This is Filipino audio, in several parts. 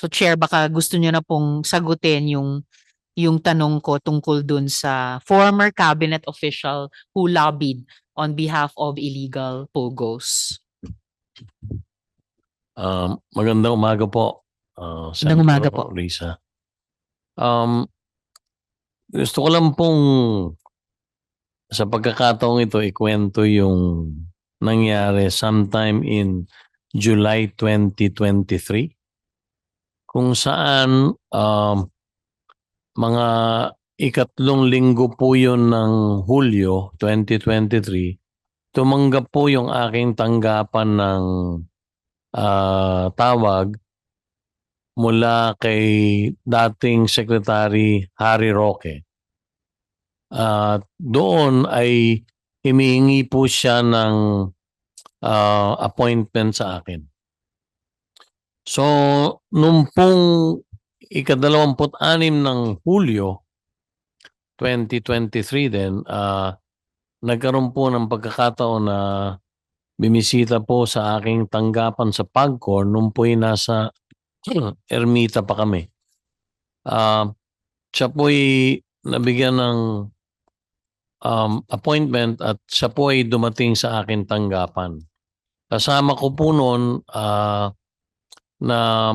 So Chair, baka gusto niyo na pong sagutin yung yung tanong ko tungkol dun sa former cabinet official who lobbied on behalf of illegal pogos. Um, magandang umaga po. Uh, Magandang umaga po. Risa. Um, gusto ko lang pong sa pagkakataong ito ikwento yung nangyari sometime in July 2023 kung saan um, mga ikatlong linggo po yun ng Hulyo 2023 tumanggap po yung aking tanggapan ng ah, tawag mula kay dating Secretary Harry Roque. At doon ay humihingi po siya ng ah, appointment sa akin. So, nung pong ikadalawamput-anim ng Hulyo 2023 din, ah, nagkaroon po ng pagkakataon na bimisita po sa aking tanggapan sa Pagcor nung po'y nasa Ermita pa kami. Ah, siya po'y nabigyan ng um, appointment at siya po ay dumating sa aking tanggapan. Kasama ko po noon ah, na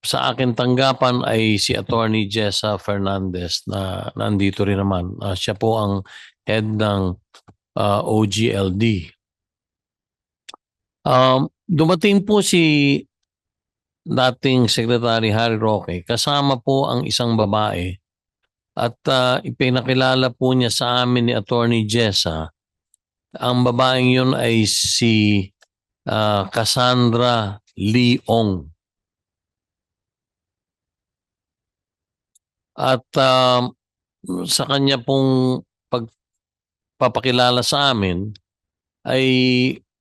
sa akin tanggapan ay si Attorney Jessa Fernandez na nandito rin naman. Ah, siya po ang head ng ah, OGLD. Um, dumating po si dating Secretary Harry Roque kasama po ang isang babae at ah, ipinakilala po niya sa amin ni Attorney Jessa. Ang babaeng yun ay si ah, Cassandra Leong. At um, sa kanya pong pagpapakilala sa amin ay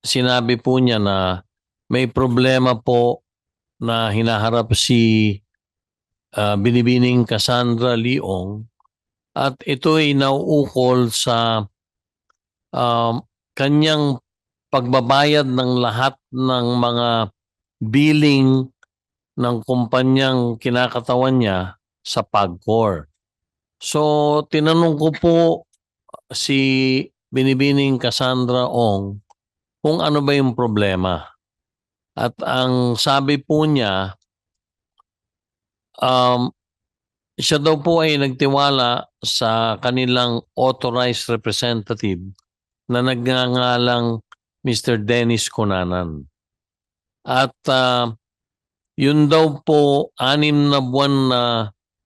sinabi po niya na may problema po na hinaharap si ah, Binibining Cassandra Leong at ito ay nauukol sa um, kanyang pagbabayad ng lahat ng mga billing ng kumpanyang kinakatawan niya sa Pagcor. So, tinanong ko po si Binibining Cassandra Ong kung ano ba yung problema. At ang sabi po niya, um, siya daw po ay nagtiwala sa kanilang authorized representative na nagngangalang Mr. Dennis Conanan. At ah, yun daw po anim na buwan na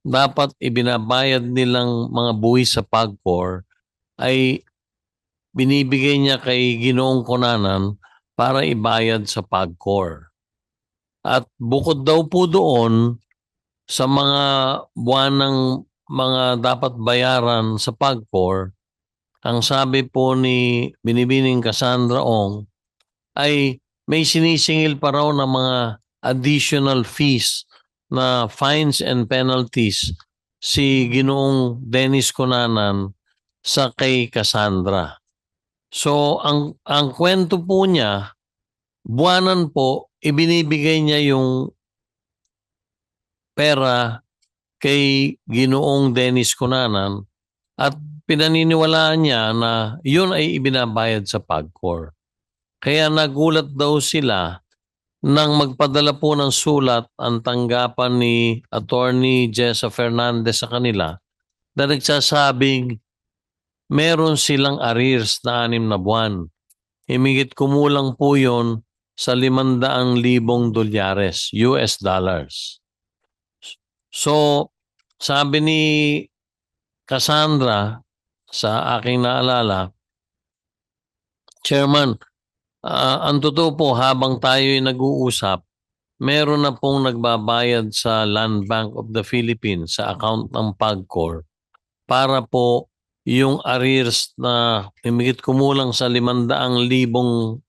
dapat ibinabayad nilang mga buwis sa Pagcor ay binibigay niya kay Ginoong Konanan para ibayad sa Pagcor. At bukod daw po doon sa mga buwan ng mga dapat bayaran sa Pagcor, ang sabi po ni Binibining Cassandra Ong ay may sinisingil pa raw ng mga additional fees na fines and penalties si Ginoong Dennis Conanan sa kay Cassandra. So ang ang kwento po niya, buwanan po ibinibigay niya yung pera kay Ginoong Dennis Conanan at pinaniniwalaan niya na yun ay ibinabayad sa Pagcor. Kaya nagulat daw sila nang magpadala po ng sulat ang tanggapan ni Attorney Jessa Fernandez sa kanila na nagsasabing meron silang arrears na anim na buwan. Himigit kumulang po yon sa limandaang libong dolyares, US dollars. So, sabi ni Cassandra sa aking naalala, Chairman, Ah, ang totoo po, habang tayo ay nag-uusap, meron na pong nagbabayad sa Land Bank of the Philippines sa account ng PAGCOR para po yung arrears na himigit kumulang sa 500,000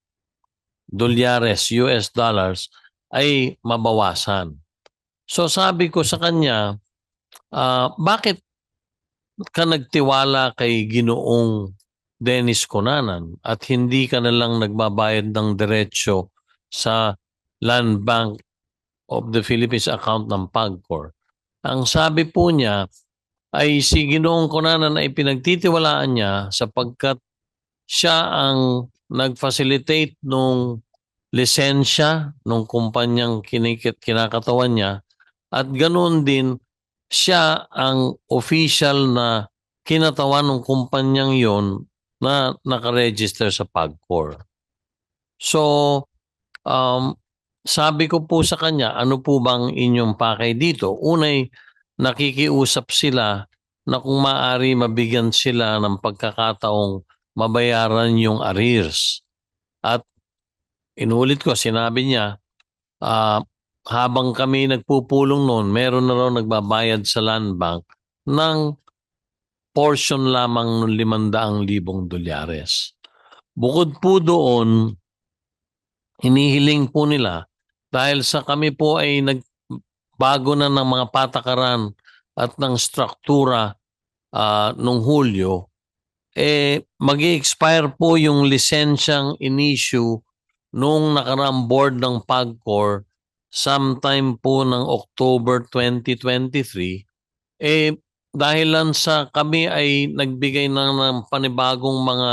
dolyares, US dollars, ay mabawasan. So sabi ko sa kanya, ah, bakit ka nagtiwala kay Ginoong Dennis Conanan at hindi ka na lang nagbabayad ng diretsyo sa Land Bank of the Philippines account ng PAGCOR. Ang sabi po niya ay si Ginoong Kunanan ay pinagtitiwalaan niya sapagkat siya ang nag-facilitate nung lisensya nung kumpanyang kinikit kinakatawan niya at ganoon din siya ang official na kinatawan ng kumpanyang yon na nakaregister sa PAGCOR. So, um, sabi ko po sa kanya, ano po bang inyong pakay dito? Unay, nakikiusap sila na kung maaari mabigyan sila ng pagkakataong mabayaran yung arrears. At inulit ko, sinabi niya, ah, habang kami nagpupulong noon, meron na raw nagbabayad sa land bank ng portion lamang ng 500,000 dolyares. Bukod po doon, hinihiling po nila dahil sa kami po ay nagbago na ng mga patakaran at ng struktura ah, nung Hulyo, eh mag expire po yung lisensyang in-issue nung nakaraang board ng PAGCOR sometime po ng October 2023, eh dahilan sa kami ay nagbigay na ng panibagong mga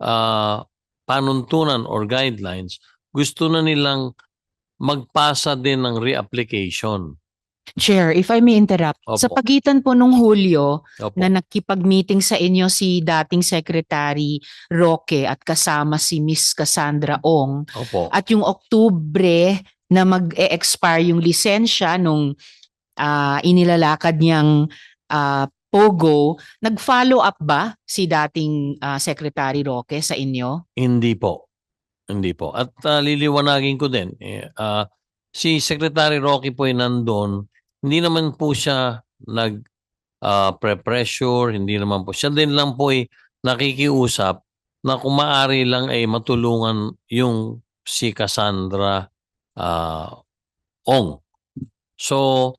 ah, panuntunan or guidelines, gusto na nilang magpasa din ng reapplication. Chair, if I may interrupt, Opo. sa pagitan po nung Hulyo Opo. na nakipag-meeting sa inyo si dating Secretary Roque at kasama si Miss Cassandra Ong Opo. at yung Oktubre na mag-e-expire yung lisensya nung ah, inilalakad niyang ah, Pogo, nag-follow up ba si dating ah, Secretary Roque sa inyo? Hindi po. Hindi po. At ah, liliwanagin ko din, ah, si Secretary Rocky po ay nandun, hindi naman po siya nag ah, pre-pressure, hindi naman po. Siya din lang po ay nakikiusap na kung maaari lang ay matulungan yung si Cassandra ah, Ong. So,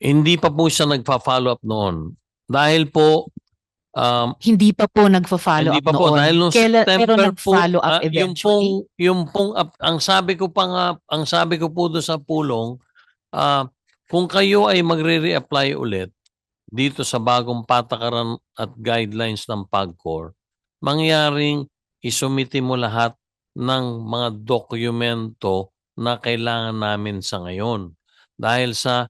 hindi pa po siya nagpa-follow up noon. Dahil po, um, Hindi pa po nagfa-follow hindi up pa po noon. dahil nung Kailan- pero nag-follow up ah, yung eventually? pong yung pong up- ang sabi ko pa nga, ang sabi ko po doon sa pulong, ah, kung kayo ay magre-reapply ulit dito sa bagong patakaran at guidelines ng PAGCOR, mangyaring isumiti mo lahat ng mga dokumento na kailangan namin sa ngayon. Dahil sa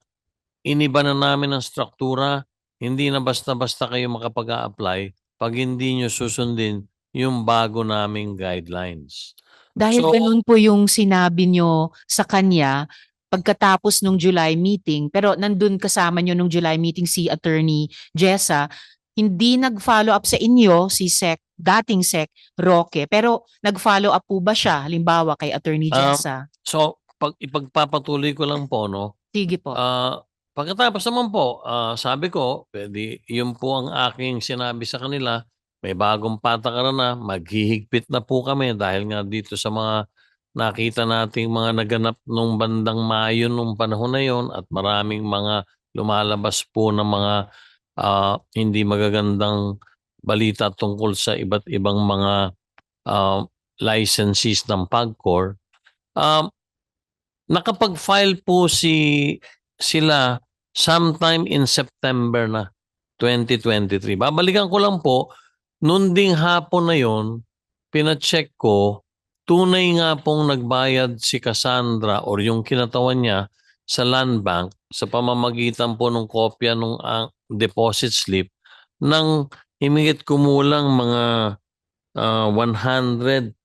iniba na namin ang struktura, hindi na basta-basta kayo makapag-a-apply pag hindi nyo susundin yung bago naming guidelines. Dahil So- ganun po yung sinabi nyo sa kanya pagkatapos nung July meeting, pero nandun kasama nyo nung July meeting si Attorney Jessa, hindi nag-follow up sa inyo si Sec, dating Sec Roque, pero nag-follow up po ba siya, halimbawa kay Attorney Um, Jessa? So, pag ipagpapatuloy ko lang po, no, Sige po. Ah, pagkatapos naman po, ah, sabi ko, pwede, yun po ang aking sinabi sa kanila, may bagong patakaran na, maghihigpit na po kami dahil nga dito sa mga nakita nating mga naganap nung bandang Mayo nung panahon na yon at maraming mga lumalabas po ng mga ah, hindi magagandang balita tungkol sa iba't ibang mga ah, licensees ng PAGCOR. Um, nakapag-file po si sila sometime in September na 2023. Babalikan ko lang po, noon ding hapon na yon, pina-check ko, tunay nga pong nagbayad si Cassandra or yung kinatawan niya sa land bank sa pamamagitan po ng kopya ng deposit slip ng himigit kumulang mga ah, 100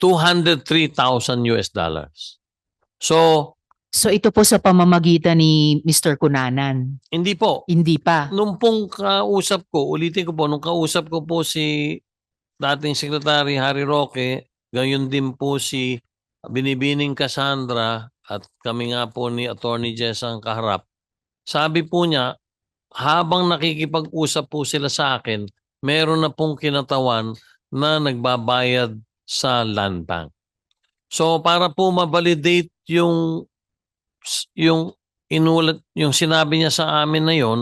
203,000 US dollars. So, So ito po sa pamamagitan ni Mr. Kunanan, hindi po. hindi pa. Nung pong kausap ko, ulitin ko po, nung kausap ko po si dating Secretary Harry Roque, gayon din po si Binibining Cassandra at kami nga po ni Attorney Jess ang kaharap. Sabi po niya, habang nakikipag-usap po sila sa akin, meron na pong kinatawan na nagbabayad sa land bank. So para po ma-validate yung yung inulat yung sinabi niya sa amin na yon,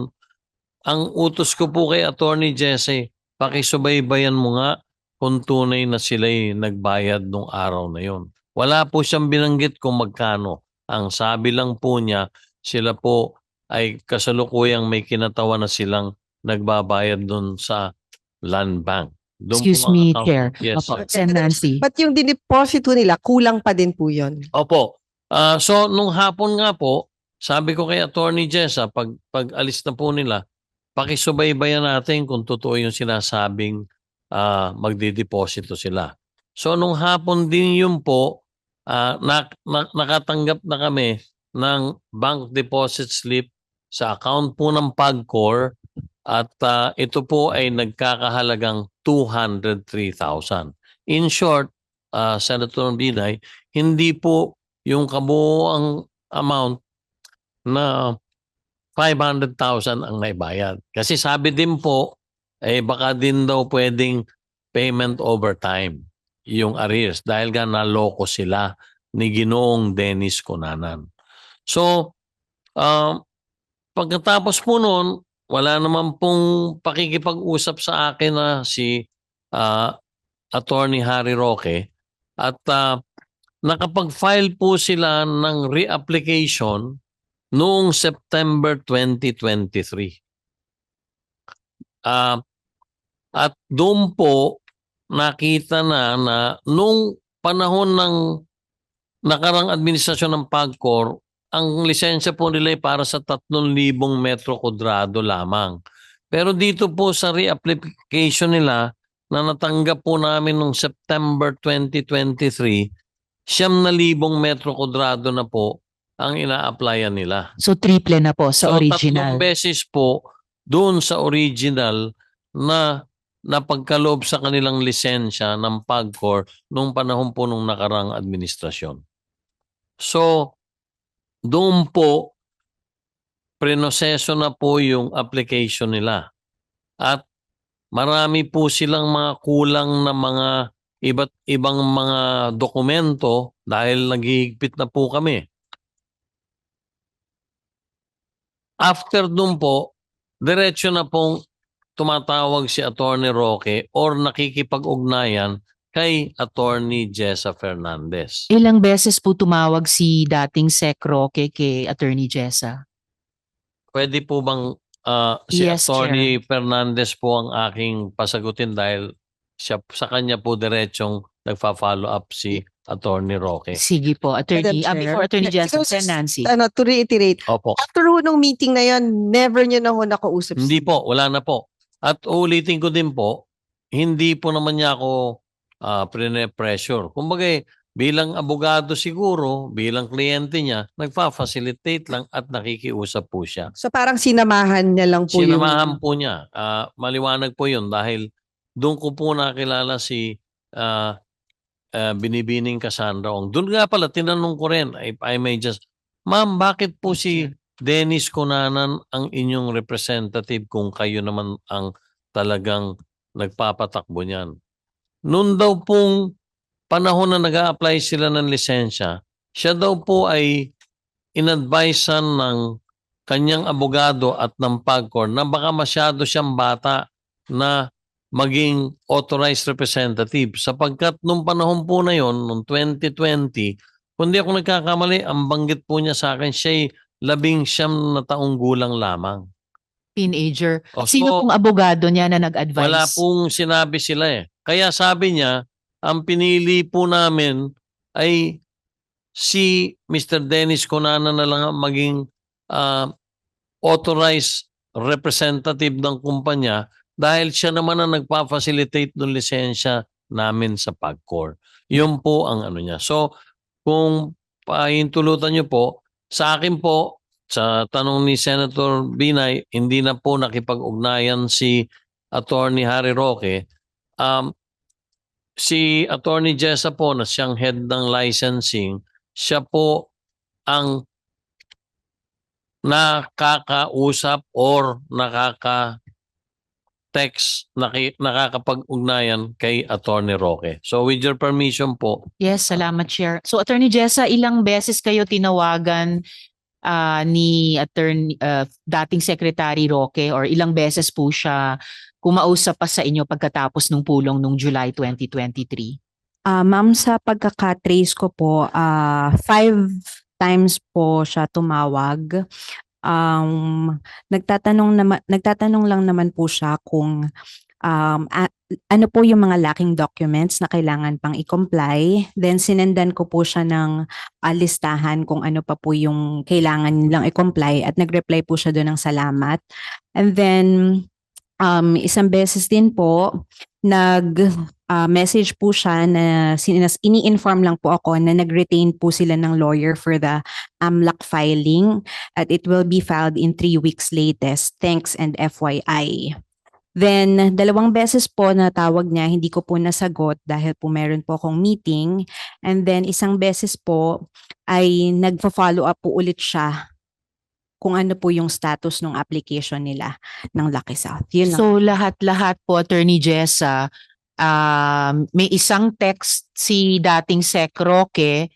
ang utos ko po kay Attorney Jesse, pakisubaybayan mo nga kung tunay na sila'y nagbayad nung araw na yon. Wala po siyang binanggit kung magkano. Ang sabi lang po niya, sila po ay kasalukuyang may kinatawa na silang nagbabayad doon sa land bank. Doon Excuse me, account- Chair. Yes. Opo, Sen. Nancy. But yung dineposito nila, kulang pa din po yun. Opo. Ah, so nung hapon nga po, sabi ko kay Attorney Jessa, pag pag alis na po nila, pakisubaybayan natin kung totoo yung sinasabing ah, magdideposito sila. So nung hapon din yun po, ah, na, na- nakatanggap na kami ng bank deposit slip sa account po ng Pagcor at ah, ito po ay nagkakahalagang 203,000. In short, ah, Senator Binay, hindi po yung kabuoang amount na 500,000 ang naibayad. Kasi sabi din po, eh baka din daw pwedeng payment over time yung arrears dahil nga naloko sila ni Ginoong Dennis Cunanan. So, um, pagkatapos po noon, wala naman pong pakikipag-usap sa akin na si ah, Attorney Harry Roque at ah, nakapag-file po sila ng reapplication noong September 2023. Ah, at doon po nakita na na nung panahon ng nakarang administrasyon ng PAGCOR, ang lisensya po nila ay para sa 3,000 metro kwadrado lamang. Pero dito po sa reapplication nila na natanggap po namin noong September 2023, siyam na libong metro kwadrado na po ang ina-applyan nila. So triple na po sa So, original. tatlong beses po doon sa original na napagkaloob sa kanilang lisensya ng PAGCOR nung panahon po nung nakarang administrasyon. So, doon po, prenoseso na po yung application nila. At marami po silang mga kulang na mga iba't ibang mga dokumento dahil naghihigpit na po kami. After dun po, diretso na pong tumatawag si Attorney Roque or nakikipag-ugnayan kay Attorney Jessa Fernandez. Ilang beses po tumawag si dating Sec Roque kay Attorney Jessa? Pwede po bang ah, si Yes, Attorney Fernandez po ang aking pasagutin dahil siya, sa kanya po diretsong nagfa-follow up si Attorney Roque. Sige po, Attorney. Madam ah, Chair. before Attorney Sen. sis- Nancy. Ano, to reiterate, Opo. after ho nung meeting na yon, never nyo na ho nakausap. Hindi po, wala na po. At ulitin ko din po, hindi po naman niya ako uh, pressure Kumbaga, eh, bilang abogado siguro, bilang kliyente niya, nagfa-facilitate lang at nakikiusap po siya. So parang sinamahan niya lang po Sinamahan yung... po niya. Ah, maliwanag po yun dahil doon ko po nakilala si ah, ah, Binibining Cassandra Ong. Doon nga pala, tinanong ko rin, if I may just, Ma'am, bakit po si Dennis Cunanan ang inyong representative kung kayo naman ang talagang nagpapatakbo niyan? Noon daw pong panahon na nag apply sila ng lisensya, siya daw po ay inadvisean ng kanyang abogado at ng PAGCOR na baka masyado siyang bata na maging authorized representative sapagkat nung panahon po na yon nung 2020 kundi ako nagkakamali ang banggit po niya sa akin siya labing siyam na taong gulang lamang. Teenager. O, Sino so, pong abogado niya na nag-advise? wala pong sinabi sila eh. Kaya sabi niya, ang pinili po namin ay si Mr. Dennis Conana na lang ang maging ah, authorized representative ng kumpanya dahil siya naman ang nagpa-facilitate ng lisensya namin sa PAGCOR. Yun po ang ano niya. So, kung pahintulutan niyo po, sa akin po, sa tanong ni Senator Binay, hindi na po nakipag-ugnayan si Attorney Harry Roque. Um, si Attorney Jessa po na siyang head ng licensing, siya po ang nakakausap or nakaka text naki, nakakapag-ugnayan kay Attorney Roque. So with your permission po, Yes, salamat, Chair. So, Attorney Jessa, ilang beses kayo tinawagan ah, ni Attorney, ah, dating Secretary Roque or ilang beses po siya kumausap pa sa inyo pagkatapos ng pulong nung July 2023? Ah, ma'am, sa pagkakatrace ko po, ah five times po siya tumawag. Um, nagtatanong naman nagtatanong lang naman po siya kung um, a- ano po yung mga lacking documents na kailangan pang i-comply. Then sinendan ko po siya ng ah, listahan kung ano pa po yung kailangan nilang i-comply at nag-reply po siya doon ng salamat. And then um, isang beses din po nag ah, po siya na sinas, ini-inform lang po ako na nag-retain po sila ng lawyer for the AMLAC filing at it will be filed in three weeks latest. Thanks and FYI. Then, dalawang beses po na tawag niya, hindi ko po nasagot dahil po meron po akong meeting. And then, isang beses po ay nagpa-follow up po ulit siya kung ano po yung status ng application nila ng Lucky South. Yun lang. So lahat-lahat po, Attorney Jessa, um, may isang text si dating Sec Roque,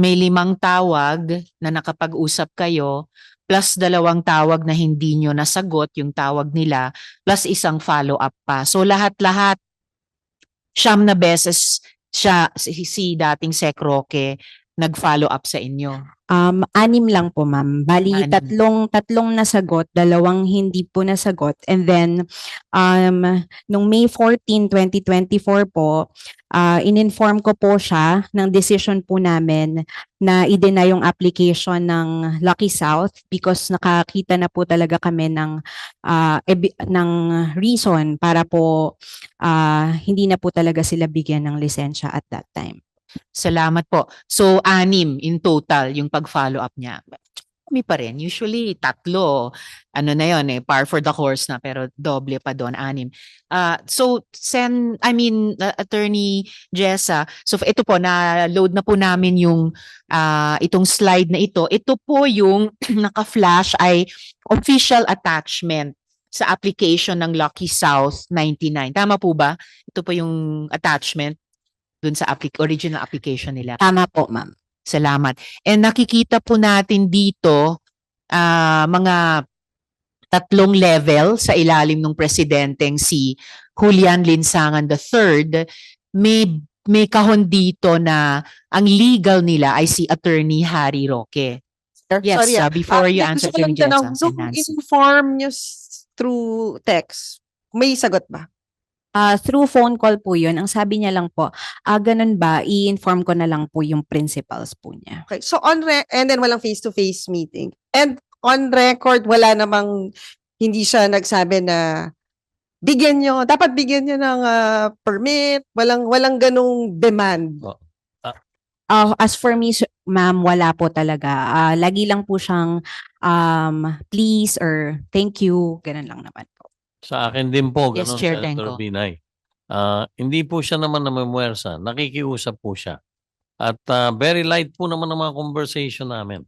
may limang tawag na nakapag-usap kayo, plus dalawang tawag na hindi nyo nasagot yung tawag nila, plus isang follow-up pa. So lahat-lahat, siyam na beses siya, si, si dating Sec Roque, nag-follow up sa inyo. Um, anim lang po, ma'am. Bali, Anim. tatlong, tatlong nasagot, dalawang hindi po nasagot. And then, um, nung May 14, 2024 po, uh, in-inform ko po siya ng decision po namin na i-deny yung application ng Lucky South because nakakita na po talaga kami ng, uh, ebi- ng reason para po uh, hindi na po talaga sila bigyan ng lisensya at that time. Salamat po. So, anim in total yung pag-follow up niya. Kami pa rin. Usually, tatlo. Ano na yon eh, par for the course na, pero doble pa doon, anim. Ah, so, Sen, I mean, uh, Attorney Jessa, so ito po, na-load na po namin yung ah, itong slide na ito. Ito po yung naka-flash ay official attachment sa application ng Lucky South 99. Tama po ba? Ito po yung attachment dun sa applic- original application nila. Tama po, ma'am. Salamat. And nakikita po natin dito ah, mga tatlong level sa ilalim ng presidenteng si Julian Linsangan III. May may kahon dito na ang legal nila ay si Attorney Harry Roque. Yes, Sorry, ah, before Ah, you answer Attorney si Nancy. inform nyo through text, may sagot ba? Ah, through phone call po yun. Ang sabi niya lang po, ah, ganun ba, i-inform ko na lang po yung principals po niya. Okay. So on re- and then walang face-to-face meeting. And on record, wala namang hindi siya nagsabi na bigyan nyo, dapat bigyan nyo ng ah, permit, walang walang ganong demand. Ah, as for me, ma'am, wala po talaga. Ah, lagi lang po siyang um, please or thank you, ganun lang naman. Sa akin din po, Yes, ganun Chair Senator Tenco. Binay. Ah, hindi po siya naman namimwersa. Nakikiusap po siya. At ah, very light po naman ang mga conversation namin.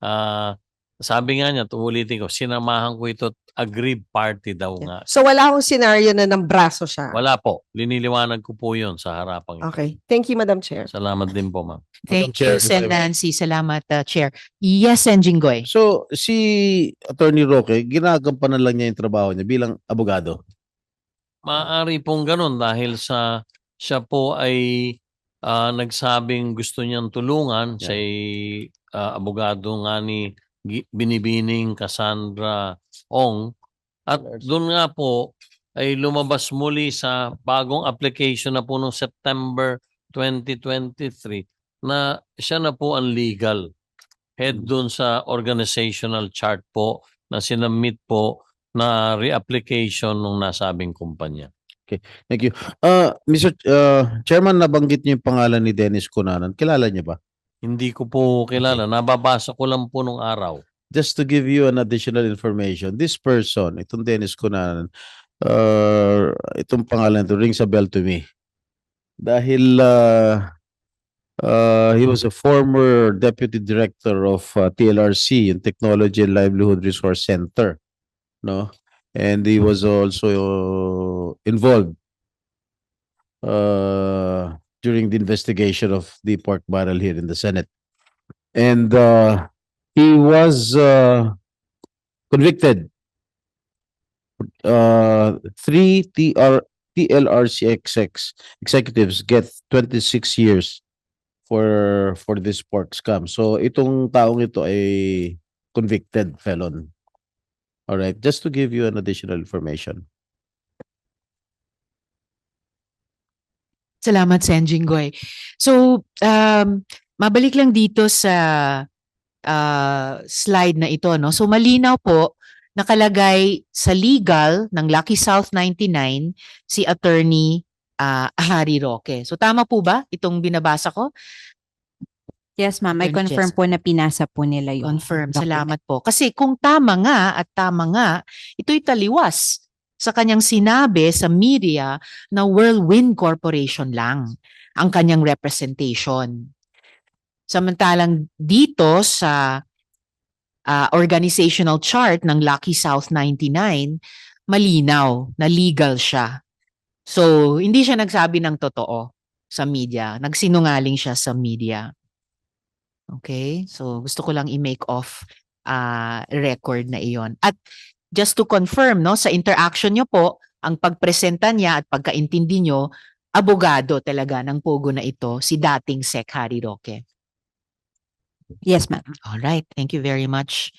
Ah, sabi nga niya, uulitin ko, sinamahan ko ito at aggrieved party daw nga. So wala akong scenario na ng braso siya. Wala po. Liniliwanag ko po yun sa harapang ito. Okay. Thank you, Madam Chair. Salamat din po, ma'am. Thank Chair, you, Sen if I may. Nancy. Salamat, uh, Chair. Yes, Sen Jinggoy. So, si Attorney Roque, ginagampanan lang niya yung trabaho niya bilang abogado. Maaari pong ganun dahil sa siya po ay ah, nagsabing gusto niyang tulungan Yeah. sa ah, abogado nga ni Binibining Cassandra Ong at doon nga po ay lumabas muli sa bagong application na po noong September 2023 na siya na po ang legal head doon sa organizational chart po na sinamit po na reapplication ng nasabing kumpanya. Thank you. Uh, Mr. uh, Chairman, nabanggit niyo yung pangalan ni Dennis Cunanan. Kilala niyo ba? Hindi ko po kilala. Nababasa ko lang po nung araw. Just to give you an additional information, this person, itong Dennis Cunanan, uh, itong pangalan to rings a bell to me. Dahil uh, uh, he was a former deputy director of uh, TLRC, yung Technology and Livelihood Resource Center, no? And he was also uh, involved uh, during the investigation of the pork barrel here in the Senate. And uh, he was uh, convicted. Uh, three TR, TLRCXX executives get 26 years for for this pork scam. So itong taong ito ay convicted felon. All right, just to give you an additional information. Salamat, Sen Jinggoy. So, um, mabalik lang dito sa ah, slide na ito. No? So, malinaw po, nakalagay sa legal ng Lucky South 99 si Attorney ah, Harry Roque. So, tama po ba itong binabasa ko? Yes, ma'am. I confirm po na pinasa po nila yung Confirm. document. Salamat po. Kasi kung tama nga at tama nga, ito'y taliwas sa kanyang sinabi sa media na Whirlwind Corporation lang ang kanyang representation. Samantalang dito sa ah, organizational chart ng Lucky South 99, malinaw na legal siya. So, hindi siya nagsabi ng totoo sa media. Nagsinungaling siya sa media. Okay? So, gusto ko lang i-make off ah, record na iyon. At just to confirm, no, sa interaction niyo po, ang pagpresenta niya at pagkaintindi niyo, abogado talaga ng pogo na ito, si dating Sec Harry Roque. Yes, ma'am. All right, thank you very much,